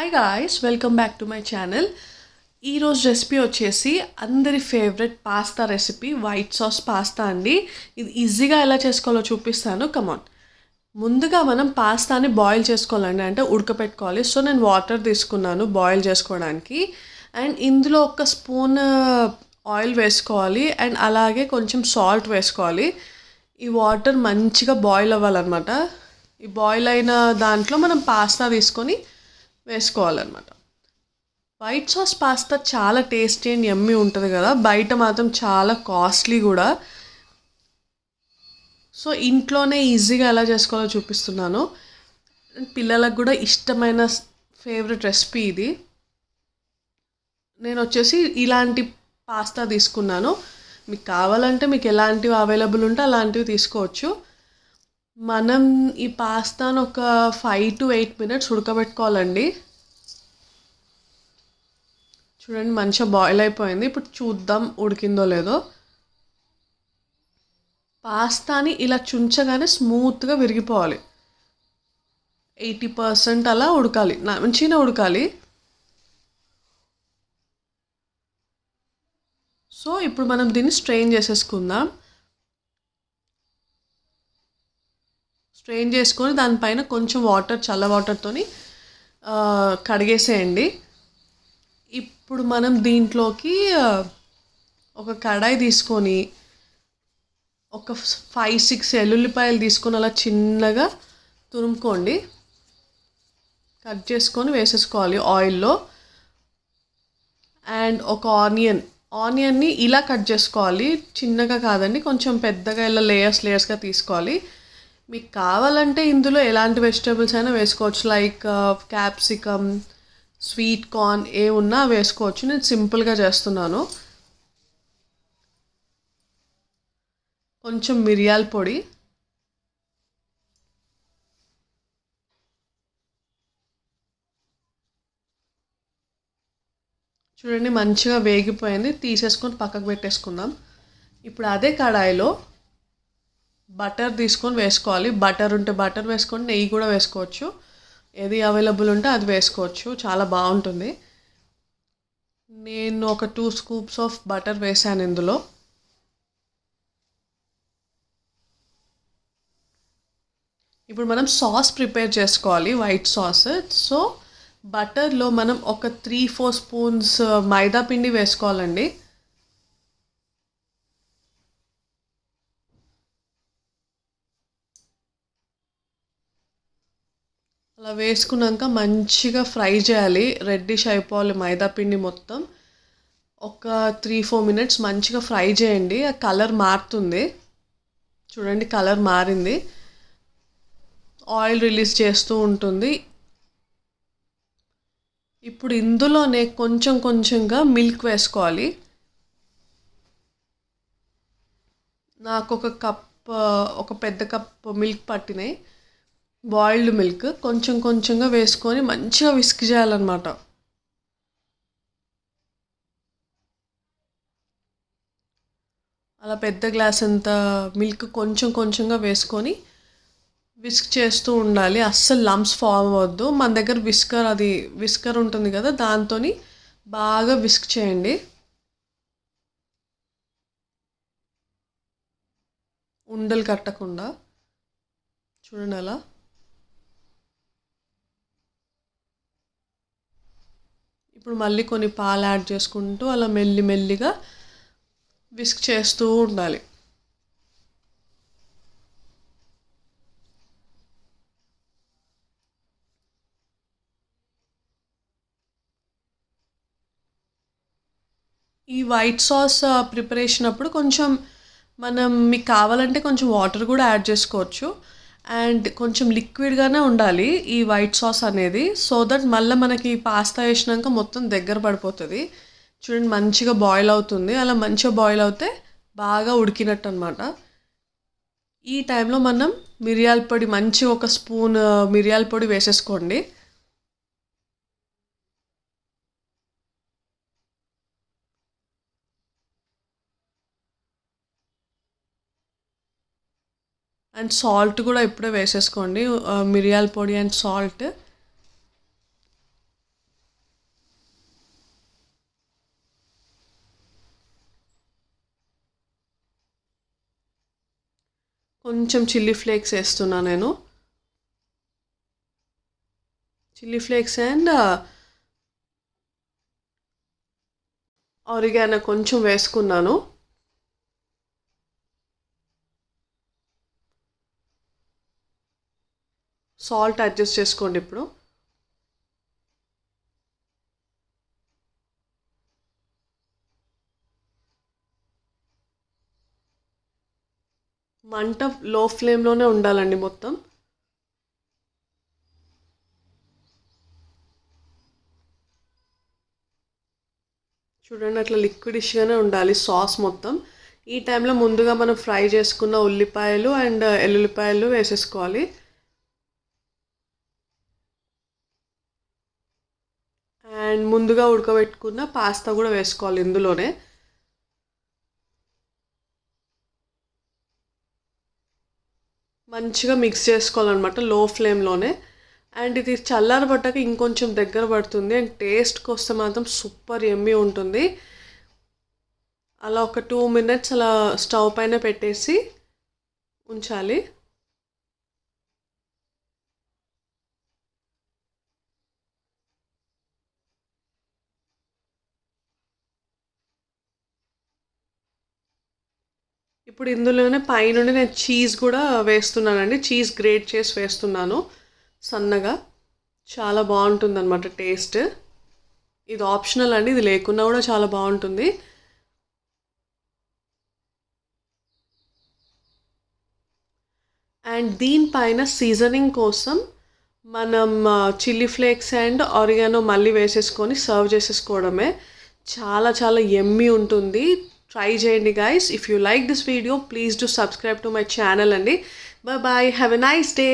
Hi guys welcome back to my channel ఈరోజు recipe వచ్చేసి అందరి favourite pasta recipe white sauce pasta అండి. ఇది ఈజీగా ఎలా చేసుకోవాలో చూపిస్తాను. కమాన్ ముందుగా మనం పాస్తాని బాయిల్ చేసుకోవాలండి. అంటే ఉడకపెట్టుకోవాలి. సో నేను వాటర్ తీసుకున్నాను బాయిల్ చేసుకోవడానికి. అండ్ ఇందులో ఒక స్పూన్ ఆయిల్ uh, వేసుకోవాలి. అండ్ అలాగే కొంచెం సాల్ట్ వేసుకోవాలి. ఈ వాటర్ మంచిగా బాయిల్ అవ్వాలన్నమాట. ఈ బాయిల్ అయిన దాంట్లో మనం పాస్తా తీసుకొని వేసుకోవాలన్నమాట. వైట్ సాస్ పాస్తా చాలా టేస్టీ అండ్ ఎమ్మి ఉంటుంది కదా. బయట మాత్రం చాలా కాస్ట్లీ కూడా. సో ఇంట్లోనే ఈజీగా ఎలా చేసుకోవాలో చూపిస్తున్నాను. పిల్లలకు కూడా ఇష్టమైన ఫేవరెట్ రెసిపీ ఇది. నేను వచ్చేసి ఇలాంటి పాస్తా తీసుకున్నాను. మీకు కావాలంటే మీకు ఎలాంటివి అవైలబుల్ ఉంటే అలాంటివి తీసుకోవచ్చు. మనం ఈ పాస్తాను ఒక ఫైవ్ టు ఎయిట్ మినిట్స్ ఉడకబెట్టుకోవాలండి. చూడండి మంచిగా బాయిల్ అయిపోయింది. ఇప్పుడు చూద్దాం ఉడికిందో లేదో. పాస్తాని ఇలా చుంచగానే స్మూత్గా విరిగిపోవాలి. ఎయిటీ పర్సెంట్ అలా ఉడకాలి. మంచిగా ఉడకాలి. సో ఇప్పుడు మనం దీన్ని స్ట్రెయిన్ చేసేసుకుందాం. స్ట్రెయిన్ చేసుకొని దానిపైన కొంచెం వాటర్ చల్ల వాటర్తోని కడిగేసేయండి. ఇప్పుడు మనం దీంట్లోకి ఒక కడాయి తీసుకొని ఒక ఫైవ్ సిక్స్ ఎల్లుల్లిపాయలు తీసుకొని అలా చిన్నగా తురుముకోండి. కట్ చేసుకొని వేసేసుకోవాలి ఆయిల్లో. అండ్ ఒక ఆనియన్ ఆనియన్ని ఇలా కట్ చేసుకోవాలి. చిన్నగా కాదండి కొంచెం పెద్దగా ఇలా లేయర్స్ లేయర్స్గా తీసుకోవాలి. మీకు కావాలంటే ఇందులో ఎలాంటి వెజిటేబుల్స్ అయినా వేసుకోవచ్చు. లైక్ క్యాప్సికమ్ స్వీట్ కార్న్ ఏ ఉన్నా వేసుకోవచ్చు. నేను సింపుల్గా చేస్తున్నాను. కొంచెం మిరియాల పొడి. చూడండి మంచిగా వేగిపోయింది. తీసేసుకొని పక్కకు పెట్టేసుకుందాం. ఇప్పుడు అదే కడాయిలో బటర్ తీసుకొని వేసుకోవాలి. బటర్ ఉంటే బటర్ వేసుకొని నెయ్యి కూడా వేసుకోవచ్చు. ఏది అవైలబుల్ ఉంటే అది వేసుకోవచ్చు. చాలా బాగుంటుంది. నేను ఒక టూ స్కూప్స్ ఆఫ్ బటర్ వేసాను ఇందులో. ఇప్పుడు మనం సాస్ ప్రిపేర్ చేసుకోవాలి వైట్ సాస్. సో బటర్లో మనం ఒక త్రీ ఫోర్ స్పూన్స్ మైదా పిండి వేసుకోవాలండి. అలా వేసుకున్నాక మంచిగా ఫ్రై చేయాలి. రెడ్డిష్ అయిపోవాలి మైదా పిండి మొత్తం. ఒక త్రీ ఫోర్ మినిట్స్ మంచిగా ఫ్రై చేయండి. ఆ కలర్ మారుతుంది. చూడండి కలర్ మారింది. ఆయిల్ రిలీజ్ చేస్తూ ఉంటుంది. ఇప్పుడు ఇందులోనే కొంచెం కొంచెంగా మిల్క్ వేసుకోవాలి. నాకు ఒక కప్ ఒక పెద్ద కప్ మిల్క్ పట్టినాయి. బాయిల్డ్ మిల్క్ కొంచెం కొంచెంగా వేసుకొని మంచిగా విస్క్ చేయాలన్నమాట. అలా పెద్ద గ్లాస్ అంత మిల్క్ కొంచెం కొంచెంగా వేసుకొని విస్క్ చేస్తూ ఉండాలి. అస్సలు లమ్స్ ఫామ్ అవ్వద్దు. మన దగ్గర విస్కర్ అది విస్కర్ ఉంటుంది కదా దాంతో బాగా విస్క్ చేయండి. ఉండలు కట్టకుండా. చూడండి అలా. ఇప్పుడు మళ్ళీ కొన్ని పాలు యాడ్ చేసుకుంటూ అలా మెల్లి మెల్లిగా విస్క్ చేస్తూ ఉండాలి. ఈ వైట్ సాస్ ప్రిపరేషన్ అప్పుడు కొంచెం మనం మీకు కావాలంటే కొంచెం వాటర్ కూడా యాడ్ చేసుకోవచ్చు. అండ్ కొంచెం లిక్విడ్గానే ఉండాలి ఈ వైట్ సాస్ అనేది సో దట్ మళ్ళీ మనకి పాస్తా వేసినాక మొత్తం దగ్గర పడిపోతుంది. చూడండి మంచిగా బాయిల్ అవుతుంది. అలా మంచిగా బాయిల్ అవుతే బాగా ఉడికినట్టు అనమాట ఈ టైంలో మనం మిరియాల పొడి మంచి ఒక స్పూన్ uh, మిరియాల పొడి వేసేసుకోండి. అండ్ సాల్ట్ కూడా ఇప్పుడే వేసేసుకోండి. మిరియాల పొడి అండ్ సాల్ట్. కొంచెం చిల్లీ ఫ్లేక్స్ వేస్తున్నా నేను. చిల్లీ ఫ్లేక్స్ అండ్ ఆరిగాన కొంచెం వేసుకున్నాను. సాల్ట్ అడ్జస్ట్ చేసుకోండి ఇప్పుడు. మంట లో ఫ్లేమ్లోనే ఉండాలండి మొత్తం. చూడండి అట్లా లిక్విడిష్గానే ఉండాలి సాస్ మొత్తం. ఈ టైంలో ముందుగా మనం ఫ్రై చేసుకున్న ఉల్లిపాయలు అండ్ ఎల్లుల్లిపాయలు వేసేసుకోవాలి అండ్ ముందుగా ఉడకబెట్టుకున్న పాస్తా కూడా వేసుకోవాలి ఇందులోనే. మంచిగా మిక్స్ చేసుకోవాలన్నమాట లో ఫ్లేమ్లోనే. అండ్ ఇది చల్లారబట్టాక ఇంకొంచెం దగ్గర పడుతుంది. అండ్ టేస్ట్కి వస్తే మాత్రం సూపర్ ఎమ్మి ఉంటుంది. అలా ఒక టూ మినిట్స్ అలా స్టవ్ పైన పెట్టేసి ఉంచాలి. ఇప్పుడు ఇందులోనే పైనుండి నేను చీజ్ కూడా వేస్తున్నానండి. చీజ్ గ్రేట్ చేసి వేస్తున్నాను. సన్నగా. చాలా బాగుంటుంది అనమాట టేస్ట్ ఇది ఆప్షనల్ అండి. ఇది లేకున్నా కూడా చాలా బాగుంటుంది. అండ్ దీనిపైన సీజనింగ్ కోసం మనం చిల్లీ ఫ్లేక్స్ అండ్ ఆరిగానో మళ్ళీ వేసేసుకొని సర్వ్ చేసేసుకోవడమే. చాలా చాలా ఎమ్మీ ఉంటుంది. ట్రై చేయండి guys if you like this video please do subscribe to my channel అండి. Bye bye have a nice day